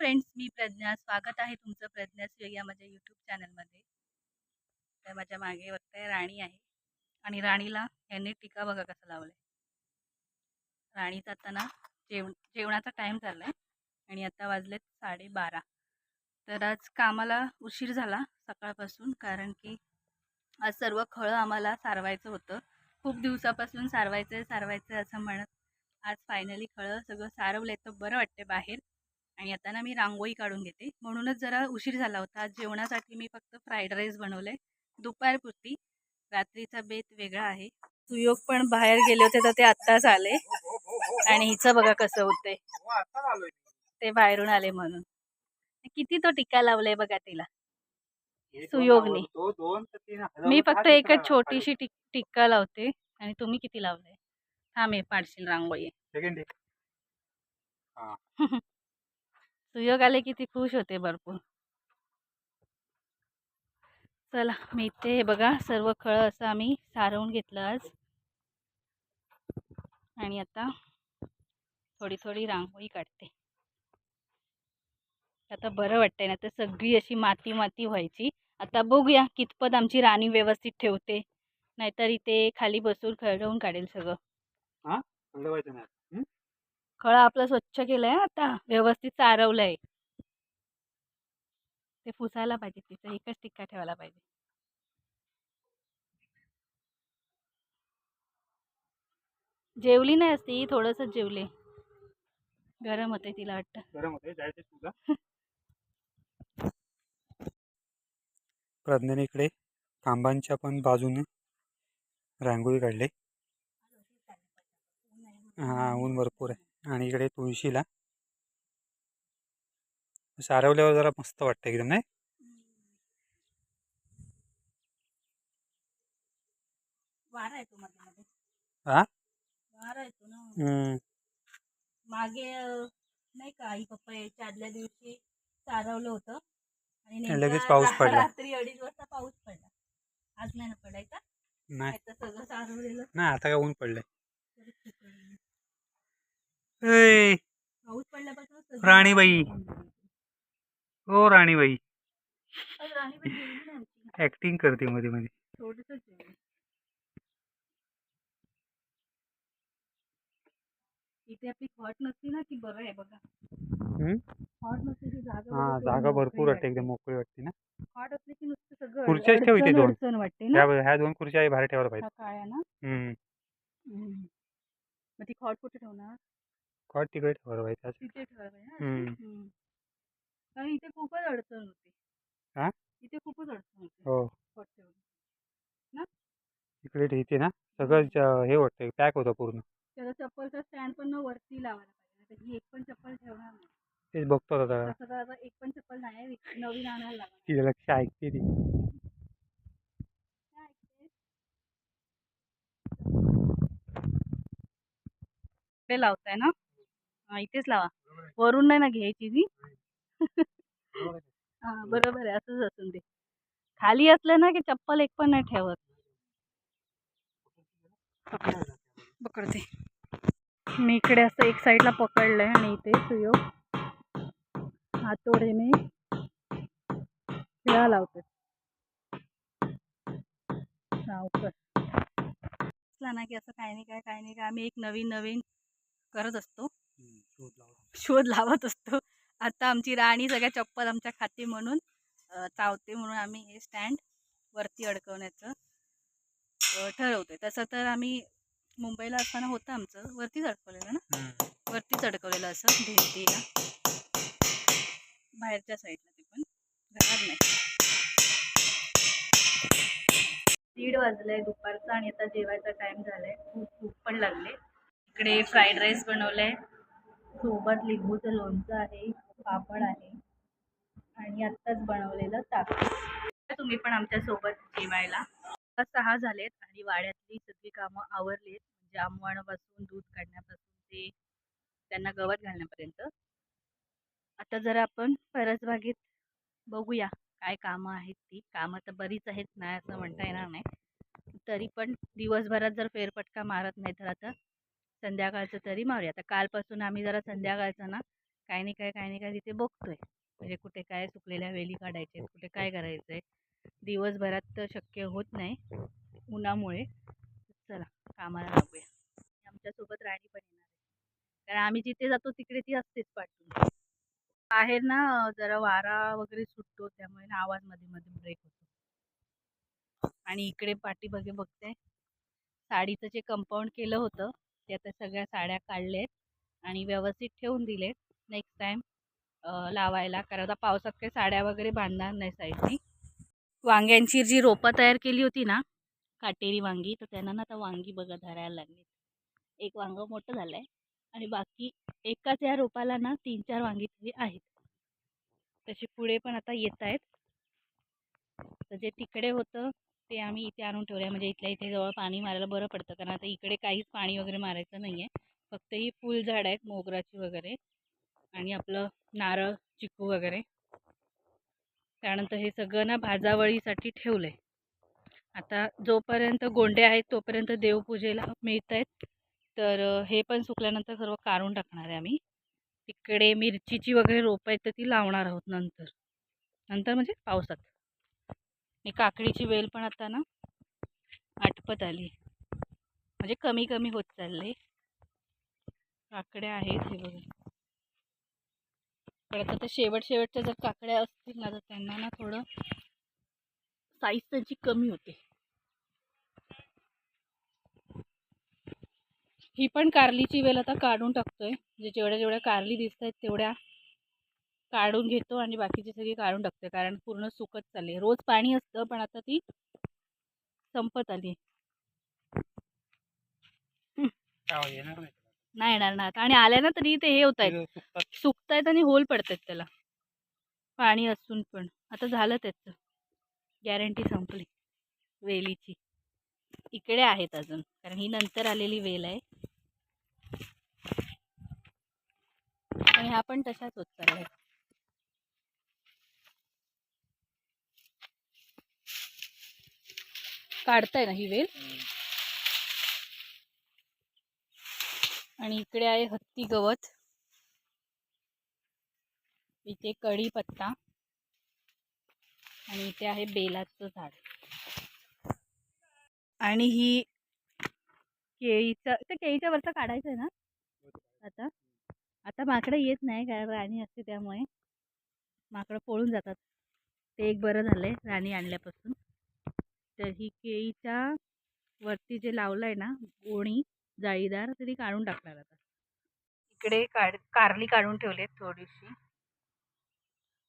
Friends मी प्रज्ञा. स्वागत आहे तुमचं प्रज्ञाच या माझ्या यूट्यूब चॅनलमध्ये तर माझ्या मागे बघताय राणी आहे. आणि राणीला यांनी टीका बघा कसं लावलं आहे राणीचा आता ना जेवण जेवणाचा टाईम झाला आहे आणि आता वाजलेत साडेबारा. तर आज कामाला उशीर झाला सकाळपासून कारण की आज सर्व खळं आम्हाला सारवायचं होतं. खूप दिवसापासून सारवायचं आहे सारवायचं असं म्हणत आज फायनली खळं सगळं सारवलं आहे तर बरं वाटते बाहेर. आणि आता ना मी रांगोळी काढून घेते. म्हणूनच जरा उशीर झाला होता. आज जेवणासाठी मी फक्त फ्राईड राईस बनवले दुपारपुरती. रात्रीचा बेत वेगळा आहे. सुयोग पण बाहेर गेले होते तर ते आत्ताच आले. आणि हिचं बघा कसं होते ते बाहेरून आले म्हणून. किती तो टिक्का लावलाय बघा तिला. सुयोगने. मी फक्त एकच छोटीशी टिक टिक्का लावते. आणि तुम्ही किती लावलाय? हा मी पाडशील रांगोळी. सुयोग आले की ती खुश होते भरपूर. चला मी इथे हे बघा सर्व खळं असं आम्ही सारवून घेतलं आज. आणि आता थोडी थोडी रांगोळी काढते. आता बरं वाटतंय ना तर सगळी अशी माती माती व्हायची. आता बघूया कितपत आमची राणी व्यवस्थित ठेवते. नाहीतर इथे खाली बसून खळवून काढेल सगळं. खळं आपलं स्वच्छ केलंय आता व्यवस्थित चारवलंय. ते पुसायला पाहिजे तिथं एकच टिक्का ठेवायला पाहिजे. जेवली नाही असती थोडस जेवले. गरम होते तिला वाटतं. गरम होते जायचं तुला प्रज्ञाने इकडे खांबांच्या पण बाजूने रांगोळी काढली. हा ऊन भरपूर आहे. आणि इकडे तुळशीला. सारवल्यावर जरा मस्त वाटतं एकदम नाही? हा? मागे नाही का आई पप्पा यायच्या आदल्या दिवशी चारवलं होतं. आणि लगेच पाऊस पडला. रात्री अडीच वाजता पाऊस पडला. आज नाही ना पडायचा? नाही. सगळं चारवलेलं नाही आता काय ऊन पडलंय तरी ठीक आहे. ए, पाऊस पडल्यापासून सगळं राणीबाई. ओ राणीबाई. ऍक्टिंग करते मध्ये मध्ये. इथे आपली नसती ना की बरं आहे बघा. नसते की जागा हा जागा भरपूर वाटते. एकदम मोकळी वाटते ना. खॉट असली की नुसतं सगळं खुर्च्याच ठेव इथे दोन. वाटते ना. ह्या दोन खुर्च्या बाहेर ठेवायला पाहिजे. हा काळ्या ना. मग ती खॉट कुठे ठेवणार? कॉट तिकडे पाहिजे असं. तिथे ना हम्म. हम्म. कारण इथे खूपच अडचण होती. हा? इथे खूपच अडचण होती. हो. इकडे इथे ना सगळं ज- हे वाटतं पॅक होतं पूर्ण. त्याला चप्पलचा स्टँड पण ना वरती लावायला पाहिजे. ही एक पण चप्पल ठेवणार नाही. तेच बघतो आता. तर आता एक पण चप्पल नाही आहे, नवीन आणायला लागणार. तिथे लक्ष ऐकते ती. काय? इकडे लावताय ना? हा इथेच लावा. वरून नाही ना घ्यायची ती. हा बरोबर. आहे असंच असून ते खाली असलं ना की चप्पल एक पण नाही ठेवत. पकडते. मी इकडे असं एक साईडला पकडलंय आणि इथे सुयोग. हातोडीने खिळा लावते. असला ना की असं काही नाही काय काही नाही काय आम्ही एक नवीन नवीन करत असतो. शोध लावत असतो. आता आमची राणी सगळ्या चप्पल आमच्या खाती म्हणून चावते म्हणून आम्ही हे स्टँड वरती अडकवण्याचं ठरवतोय. तसं तर आम्ही मुंबईला असताना होतं आमचं. वरतीच अडकवलेलं ना. वरतीच अडकवलेलं असं भिंतीला. बाहेरच्या साईडला ते पण. घरात नाही. दीड वाजलंय दुपारचा आणि आता जेवायचा टाइम झालाय. खूप भूक पण लागले. इकडे फ्राईड राईस बनवलंय. सोबत लिंबूचं लोणचं आहे पापड आहे आणि आत्ताच बनवलेलं ताक. तुम्ही पण आमच्यासोबत जेवायला. सहा झालेत आणि वाड्यातली सगळी कामं आवरलीत. म्हणजे आंबवण्यापासून दूध काढण्यापासून ते त्यांना गवत घालण्यापर्यंत. आता जरा आपण परसबागेत बघूया काय कामं आहेत ती. कामं तर बरीच आहेत नाही असं म्हणता येणार नाही. तरी पण दिवसभरात जर फेरफटका मारत नाही तर आता संध्याकाळचं तरी मारूया. आता कालपासून आम्ही जरा संध्याकाळचं ना काय नाही काय काय नाही काय तिथे बघतोय. म्हणजे कुठे काय सुकलेल्या वेली काढायचे कुठे काय करायचं आहे दिवसभरात तर शक्य होत नाही उन्हामुळे. चला कामाला लागूया. आमच्यासोबत राणी पण येणार आहे. कारण आम्ही जिथे जातो तिकडे ती असतेच पाठवून बाहेर ना जरा वारा वगैरे सुटतो त्यामुळे ना आवाजमध्ये मध्ये ब्रेक होतो. आणि इकडे पाठी बघे बघते साडीचं जे कंपाऊंड केलं होतं ते आता सगळ्या साड्या काढलेत आणि व्यवस्थित ठेवून दिलेत. नेक्स्ट टाईम लावायला. कारण आता पावसात काही साड्या वगैरे बांधणार नाही साईडनी. वांग्यांची जी रोपं तयार केली होती ना काटेरी वांगी तर त्यांना ना आता वांगी बघा धरायला लागली एक वांगं मोठं झालं आहे आणि बाकी एकाच या रोपाला ना तीन चार वांगी तरी आहेत. तसे पुढे पण आता येत आहेत तर जे तिकडे होतं ते आम्ही इथे आणून ठेवलं आहे म्हणजे इथल्या इथे जवळ पाणी मारायला बरं पडतं. कारण आता इकडे काहीच पाणी वगैरे मारायचं नाही आहे फक्त ही फुलझाड आहेत मोगराची वगैरे आणि आपलं नारळ चिकू वगैरे. त्यानंतर हे सगळं ना भाजावळीसाठी ठेवलं आहे आता जोपर्यंत गोंडे आहेत तोपर्यंत देवपूजेला मिळत आहेत तर हे पण सुकल्यानंतर सर्व काढून टाकणार आहे आम्ही. तिकडे मिरचीची वगैरे रोपं आहेत तर ती लावणार आहोत नंतर. नंतर म्हणजे पावसात. आणि काकडीची वेल पण आता ना आटपत आली. म्हणजे कमी कमी होत चालले. काकड्या आहेत हे बघा. पण आता ते शेवट शेवटच्या जर काकड्या असतील ना तर त्यांना ना थोडं साईज त्यांची कमी होते. ही पण कारलीची वेल आता काढून टाकतोय. म्हणजे जेवढ्या जेवढ्या कारली दिसत आहेत तेवढ्या काढून घेतो आणि बाकीची सगळी काढून टाकते कारण पूर्ण सुकत चालली रोज पाणी असतं पण आता ती संपत आली नाही. येणार ना. आता आणि आल्या ना तरी ते हे होत आहेत सुकतायत आणि होल पडतात त्याला. पाणी असून पण. आता झालं त्याचं. गॅरंटी संपली. वेलीची. इकडे आहेत अजून. कारण ही नंतर आलेली वेल आहे. आणि हा पण तशाच होत चाललाय. काढताय ना ही वेल. आणि इकडे आहे हत्ती गवत. इथे कढीपत्ता आणि इथे आहे बेलाचं झाड. आणि ही केळीचं ते केळीच्या वरचं काढायचं आहे ना? आता? आता माकडं येत नाही कारण राणी असते त्यामुळे. माकडं पळून जातात. ते एक बरं झालं आहे राणी आणल्यापासून. तर ही केळीच्या वरती जे लावलं आहे ना गोणी जाळीदार तरी काढून टाकणार आता. इकडे काढ कारली काढून ठेवली थोडीशी.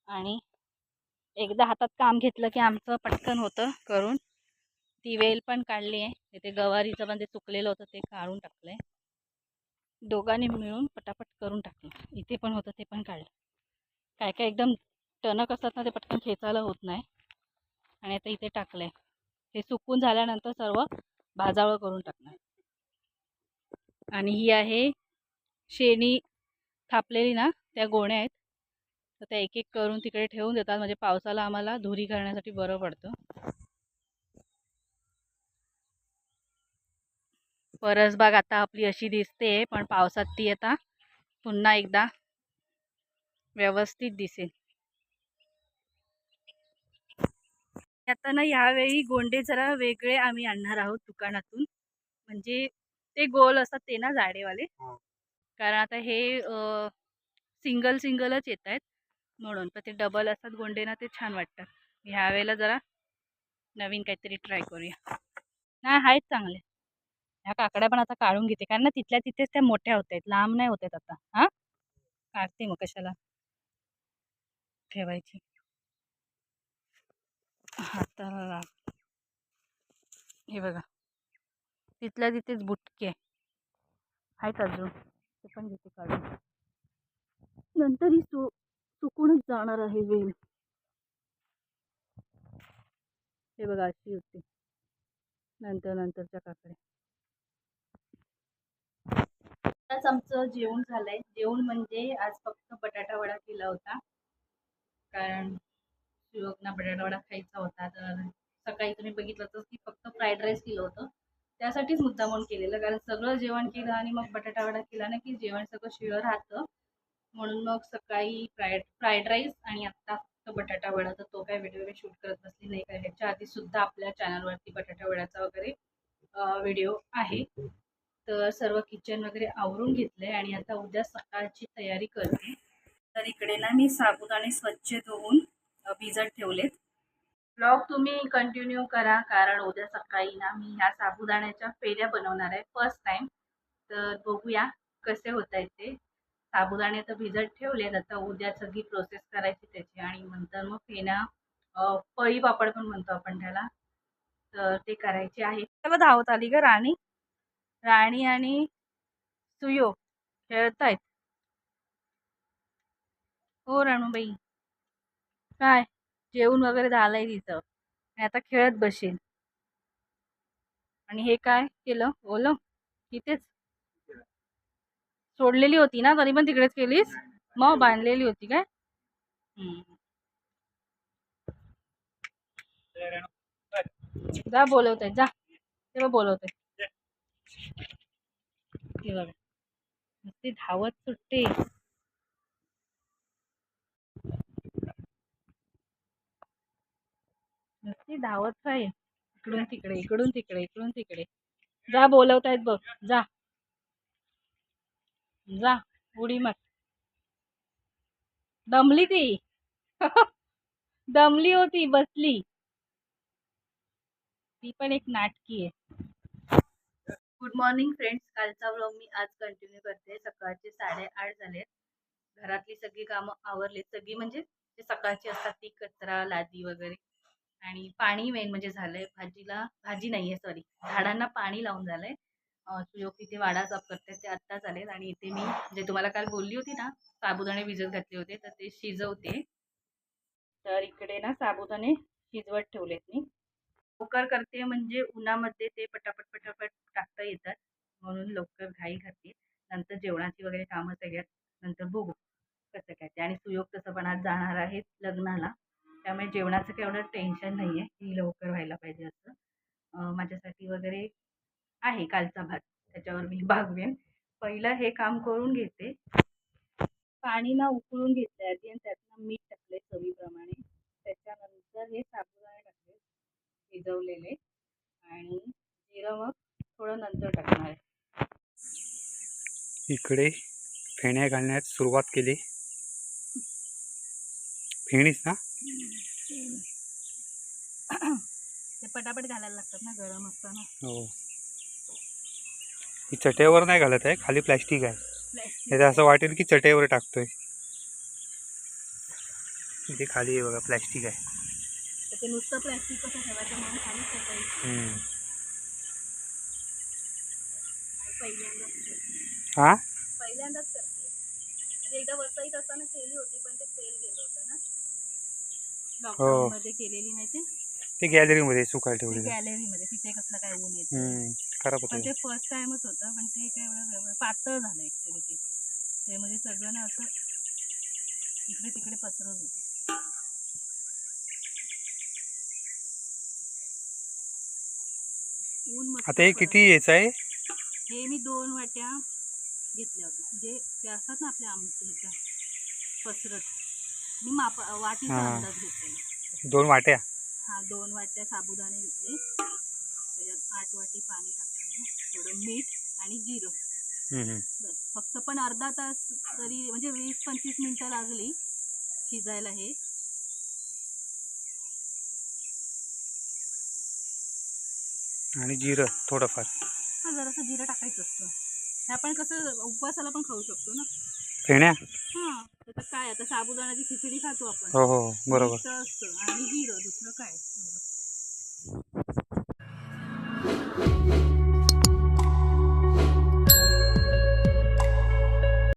आणि एकदा हातात काम घेतलं की आमचं पटकन होतं करून. ती वेल पण काढली आहे. ते गवारीचं पण जे चुकलेलं होतं ते काढून टाकलं आहे दोघांनी मिळून पटापट करून टाकलं. इथे पण होतं ते पण काढलं. काय काय एकदम टणक असतात ना ते पटकन खेचायला होत नाही. आणि आता इथे टाकलं आहे हे सुकून झाल्यानंतर सर्व भाजावळ करून टाकणार. आणि ही आहे शेणी थापलेली ना त्या गोण्या आहेत. तर त्या एक एक करून तिकडे ठेवून देतात. म्हणजे पावसाला आम्हाला धुरी करण्यासाठी बरं पडतं. परसबाग आता आपली अशी दिसते पण पावसात ती आता पुन्हा एकदा व्यवस्थित दिसेल. आता ना यावेळी गोंडे जरा वेगळे आम्ही आणणार आहोत दुकानातून. म्हणजे ते गोल असतात ते ना जाडेवाले. कारण आता हे सिंगल सिंगलच येत आहेत म्हणून. पण ते डबल असतात गोंडे ना ते छान वाटतात. ह्या वेळेला जरा नवीन काहीतरी ट्राय करूया. नाही आहेत चांगले. ह्या काकड्या पण आता काढून घेते. कारण ना तिथल्या तिथेच त्या मोठ्या होत आहेत. लांब नाही होत आहेत आता. हां? काढते मग कशाला? ठेवायची. हाताला. लाग हे बघा. तिथल्या तिथेच बुटके. आहेत अजून. ते पण घेते काढून. नंतर ही सु सुकूनच जाणार आहे वेल. हे बघा अशी होती. नंतर नंतरच्या काकडे आताच आमचं जेवण झालंय. जेवण म्हणजे आज फक्त बटाटा वडा केला होता. कारण शिवकना बटाटा वडा खायचा होता. तर सकाळी तुम्ही बघितलं तर की फक्त फ्राईड राईस केलं होतं. त्यासाठीच मुद्दामून केलेलं. कारण सगळं जेवण केलं आणि मग बटाटा वडा केला ना की जेवण सगळं शिळं राहतं. म्हणून मग सकाळी फ्राईड फ्राईड राईस आणि आत्ता फक्त बटाटा वडा. तर तो काय व्हिडिओ मी शूट करत बसली नाही. कारण ह्याच्या आधी सुद्धा आपल्या चॅनलवरती बटाटा वड्याचा वगैरे व्हिडिओ आहे. तर सर्व किचन वगैरे आवरून घेतलंय आणि आता उद्या सकाळची तयारी करते. तर इकडे ना मी साबुदाणे स्वच्छ धुवून भिजत ठेवलेत. ब्लॉग तुम्ही कंटिन्यू करा कारण उद्या सकाळी ना मी ह्या साबुदाण्याच्या फेऱ्या बनवणार आहे फर्स्ट टाइम तर बघूया कसे होत आहेत ते. साबुदाणे तर भिजत ठेवलेत आता उद्या सगळी प्रोसेस करायची त्याची. आणि नंतर मग फेना पळी पापड पण म्हणतो आपण त्याला. तर ते करायचे आहे. तेव्हा धावत आली ग राणी. राणी आणि सुयो खेळतायत. हो राणूबाई. काय? जेवण वगैरे झालंय तिचं. आणि आता खेळत बसेल आणि हे काय केलं? ओलं? तिथेच सोडलेली होती ना? तरी पण तिकडेच केलीस? मग बांधलेली होती काय? जा बोलवते जा. तेव्हा बोलवते. ती बघा. नुसती धावत सुट्टी. नुसती धावत आहे इकडून तिकडे इकडून तिकडे इकडून तिकडे. जा बोलवतायत बघ. जा. जा. उडी मार. दमली ती. दमली होती बसली. ती पण एक नाटकी आहे. गुड मॉर्निंग फ्रेंड्स कालचा व्लॉग मी आज कंटिन्यू करते. सकाळचे साडेआठ झालेत. घरातली सगळी कामं आवरलीत. सगळी म्हणजे जे सकाळची असतात ती कचरा लादी वगैरे. आणि पाणी मेन म्हणजे झालंय भाजीला भाजी नाहीये सॉरी झाडांना पाणी लावून झालंय. सुयोग तिथे वाडा साफ करते ते आत्ताच आलेत आणि इथे मी जे तुम्हाला काल बोलली होती ना साबुदाणे भिजत घातले होते तर ते शिजवते. तर इकडे ना साबुदाणे शिजवत ठेवलेत मी. लवकर करते म्हणजे उन्हामध्ये ते पटापट पटापट टाकता येतात म्हणून लवकर घाई घातली. नंतर जेवणाची वगैरे कामं सगळ्यात नंतर बघू कसं काय ते. आणि सुयोग तसं पण आज जाणार आहेत लग्नाला. त्यामुळे जेवणाचं काही एवढं टेन्शन नाही आहे की लवकर व्हायला पाहिजे असं. अं, माझ्यासाठी वगैरे आहे कालचा भात त्याच्यावर मी भागवेन. पहिलं हे काम करून घेते. पाणी ना उकळून घेतलं आधी आणि त्यातनं मीठ टाकले चवीप्रमाणे. त्याच्यानंतर हे साबुदाणे टाकले शिजवलेले. आणि जिरं मग थोडं नंतर टाकणार आहे. इकडे फेण्या घालण्यास सुरुवात केली. फेणीच ना ते पटापट ना गरम असताना. हो. ही चटईवर नाही घालत आहे खाली प्लॅस्टिक आहे. हे तर असं वाटेल की चटईवर टाकतोय. इथे खाली आहे बघा प्लॅस्टिक आहे. तर ते नुसतं प्लॅस्टिक कसं ठेवायचं म्हणून खाली सकाळी हम्म. पहिल्यांदाच करते. हा? पहिल्यांदाच करते. म्हणजे एकदा वसईत असताना केली होती पण ते फेल गेलं होतं ना. लॉकडाऊन मध्ये केलेली माहिती ते गॅलरीमध्ये सुकायला ठेवलेलं. गॅलरी मध्ये तिथे कसलं काय ऊन येतं. हम्म. खराब पण ते फर्स्ट टाइमच होतं पण ते काय एवढं व्यव- पातळ झालं ऍक्च्युली ते. ते म्हणजे सगळं ना असं इकडे तिकडे पसरत होतं. ऊन मस्त आता हे पडत किती याचं आहे? हे मी दोन वाट्या घेतल्या होत्या. म्हणजे ते असतात ना आपल्या आमटी ह्याच्या पसरट मी माप वाटीचा हा. अंदाज घेतलेला. दोन वाट्या? हा दोन वाट्या साबुदाणे घेतले. त्याच्यात आठ वाटी पाणी टाकलेलं थोडं मीठ आणि जिरं. बस. फक्त पण अर्धा तास तरी म्हणजे वीस पंचवीस मिनटं लागली शिजायला हे. आणि जिरं थोडंफार. हा जरासं जिरं टाकायचं असतं. हे आपण कसं उपवासाला पण खाऊ शकतो ना. फेण्या? हां. काय आता साबुदाण्याची खिचडी खातो आपण. हो हो बरोबर. असतं. आणि जिरं दुसरं काय?